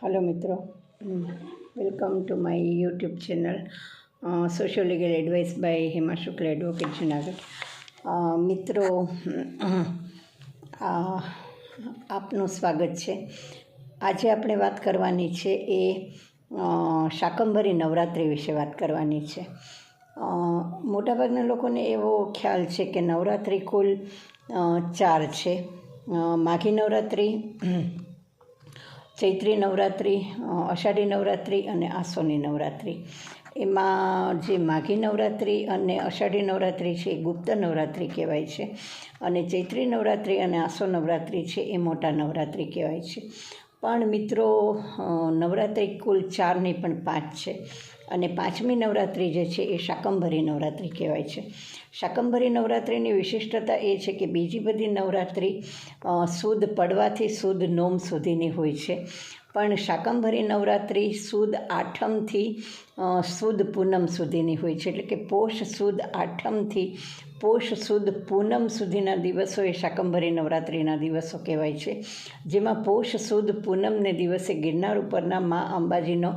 Hello મિત્રો. Welcome to my YouTube channel social legal advice by Hema Shukla advocate Junagadh મિત્રો આપનું સ્વાગત છે. આજે આપણે વાત કરવાની છે એ શાકંભરી નવરાત્રિ વિશે વાત કરવાની છે. મોટાભાગના લોકોને એવો ખ્યાલ છે કે નવરાત્રિ કુલ ચાર છે. માઘી નવરાત્રિ ચૈત્રી નવરાત્રિ અષાઢી નવરાત્રિ અને આસોની નવરાત્રિ. એમાં જે માઘી નવરાત્રિ અને અષાઢી નવરાત્રિ છે, એ ગુપ્ત નવરાત્રિ કહેવાય છે. અને ચૈત્રી નવરાત્રિ અને આસો નવરાત્રિ છે, એ મોટા નવરાત્રિ કહેવાય છે. પણ મિત્રો નવરાત્રિ કુલ ચાર નહીં પણ પાંચ છે. અને પાંચમી નવરાત્રિ જે છે એ શાકંભરી નવરાત્રિ કહેવાય છે. શાકંભરી નવરાત્રિની વિશિષ્ટતા એ છે કે બીજી બધી નવરાત્રિ સુદ પડવાથી સુદ નોમ સુધીની હોય છે. પણ શાકંભરી નવરાત્રિ સુદ આઠમથી સુદ પૂનમ સુધીની હોય છે. એટલે કે પોષ સુદ આઠમથી પોષ સુદ પૂનમ સુધીના દિવસો એ શાકંભરી નવરાત્રિના દિવસો કહેવાય છે. જેમાં પોષ સુદ પૂનમને દિવસે ગિરનાર ઉપરના મા અંબાજીનો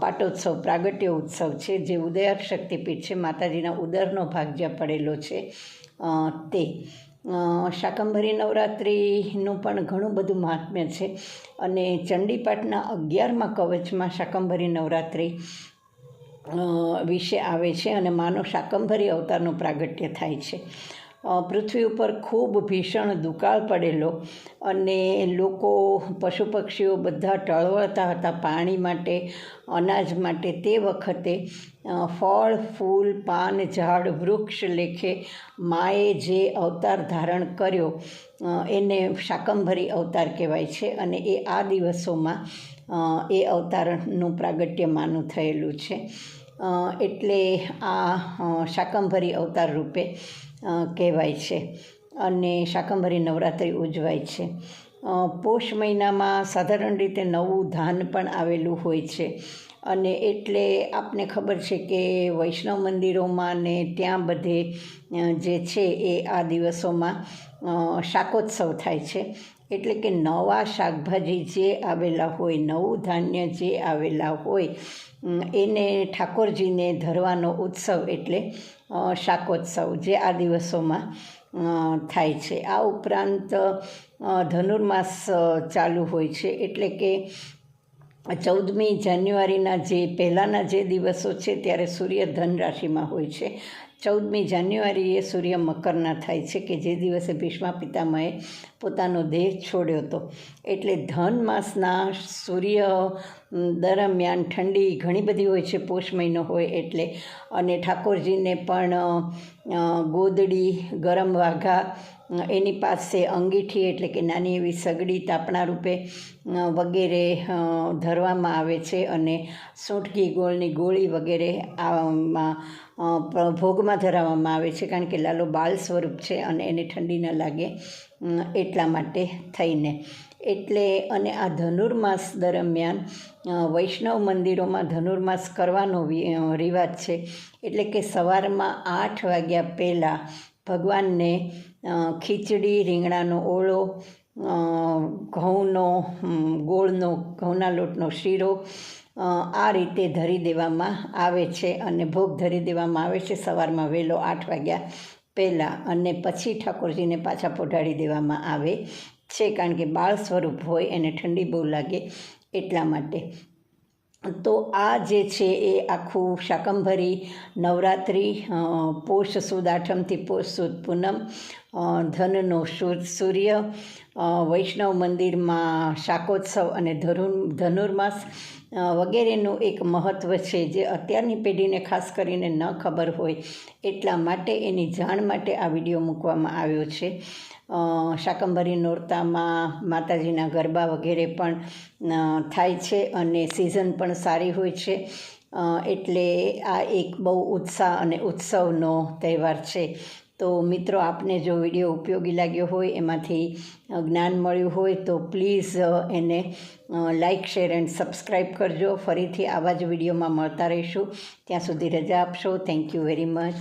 પાટોત્સવ, પ્રાગટ્ય ઉત્સવ છે, જે ઉદયાર શક્તિપીઠ છે, માતાજીના ઉદરનો ભાગ જ્યાં પડેલો છે તે. શાકંભરી નવરાત્રિનું પણ ઘણું બધું મહાત્મ્ય છે અને ચંડીપાઠના અગિયારમાં કવચમાં શાકંભરી નવરાત્રિ વિશે આવે છે અને માનો શાકંભરી અવતારનું પ્રાગટ્ય થાય છે. પૃથ્વી ઉપર ખૂબ ભીષણ દુકાળ પડેલો અને લોકો પશુ પક્ષીઓ બધા ટળવળતા હતા પાણી માટે, અનાજ માટે. તે વખતે ફળ, ફૂલ, પાન, ઝાડ, વૃક્ષ લેખે માએ જે અવતાર ધારણ કર્યો એને શાકંભરી અવતાર કહેવાય છે અને એ આ દિવસોમાં એ અવતારનું પ્રાગટ્ય માનું થયેલું છે. એટલે આ શાકંભરી અવતાર રૂપે કહેવાય છે. અને શાકંભરી નવરાત્રિ ઉજવાય છે. પોષ મહિનામાં સાધારણ રીતે નવું ધાન પણ આવેલું હોય છે. અને એટલે આપને ખબર છે કે વૈષ્ણવ મંદિરોમાં ને ત્યાં બધે જે છે એ આ દિવસોમાં શાકોત્સવ થાય છે. એટલે કે નવા શાકભાજી જે આવેલા હોય, નવું ધાન્ય જે આવેલા હોય એને ઠાકોરજીને ધરવાનો ઉત્સવ એટલે શાકોત્સવ જે આ દિવસોમાં થાય છે. આ ઉપરાંત ધનુર્માસ ચાલુ હોય છે. એટલે કે ચૌદમી જાન્યુઆરીના જે પહેલાંના જે દિવસો છે ત્યારે સૂર્ય ધન રાશિમાં હોય છે. ચૌદમી જાન્યુઆરીએ સૂર્ય મકરના થાય છે કે જે દિવસે ભીષ્મા પિતામહે પોતાનો દેહ છોડ્યો હતો. એટલે ધન માસના સૂર્ય દરમિયાન ઠંડી ઘણી બધી હોય છે, પોષ મહિનો હોય એટલે. અને ઠાકોરજીને પણ ગોદડી, ગરમ વાઘા એની પાસે અંગીઠી એટલે કે નાની એવી સગડી તાપણા રૂપે વગેરે ધરવામાં આવે છે અને સૂંટકી ગોળની ગોળી વગેરે આમાં ભોગમાં ધરાવવામાં આવે છે કારણ કે લાલો બાલ સ્વરૂપ છે અને એને ઠંડી ન લાગે એટલા માટે થઈને. એટલે અને આ ધનુર્માસ દરમિયાન વૈષ્ણવ મંદિરોમાં ધનુર્માસ કરવાનો રિવાજ છે. એટલે કે સવારમાં આઠ વાગ્યા પહેલાં ભગવાનને ખીચડી, રીંગણાનો ઓળો ઘઉંનો ગોળનો, ઘઉંના લોટનો શીરો આ રીતે ધરી દેવામાં આવે છે અને ભોગ ધરી દેવામાં આવે છે. સવારમાં વહેલો આઠ વાગ્યા પહેલાં અને પછી ઠાકોરજીને પાછા પોઢાડી દેવામાં આવે છે. કારણ કે બાળ સ્વરૂપ હોય, એને ઠંડી બહુ લાગે એટલા માટે. તો આ જે છે એ આખું શાકંભરી નવરાત્રિ પોષ સુદ આઠમથી પોષ સુદ પૂનમ ધનનો સૂર્ય વૈષ્ણવ મંદિરમાં શાકોત્સવ અને ધરુ ધનુર્માસ વગેરેનું એક મહત્ત્વ છે જે અત્યારની પેઢીને ખાસ કરીને ન ખબર હોય એટલા માટે એની જાણ માટે આ વીડિયો મૂકવામાં આવ્યો છે. શાકંભરી નોરતામાં માતાજીના ગરબા વગેરે પણ થાય છે અને સિઝન પણ સારી હોય છે. એટલે આ એક બહુ ઉત્સાહ અને ઉત્સવનો તહેવાર છે. તો મિત્રો, આપને જો વીડિયો ઉપયોગી લાગ્યો હોય, એમાંથી જ્ઞાન મળ્યું હોય, તો પ્લીઝ એને લાઇક શેર એન્ડ સબસ્ક્રાઈબ કરજો. ફરીથી આવા જ વિડીયોમાં મળતા રહીશું. ત્યાં સુધી રજા આપશો. Thank you very much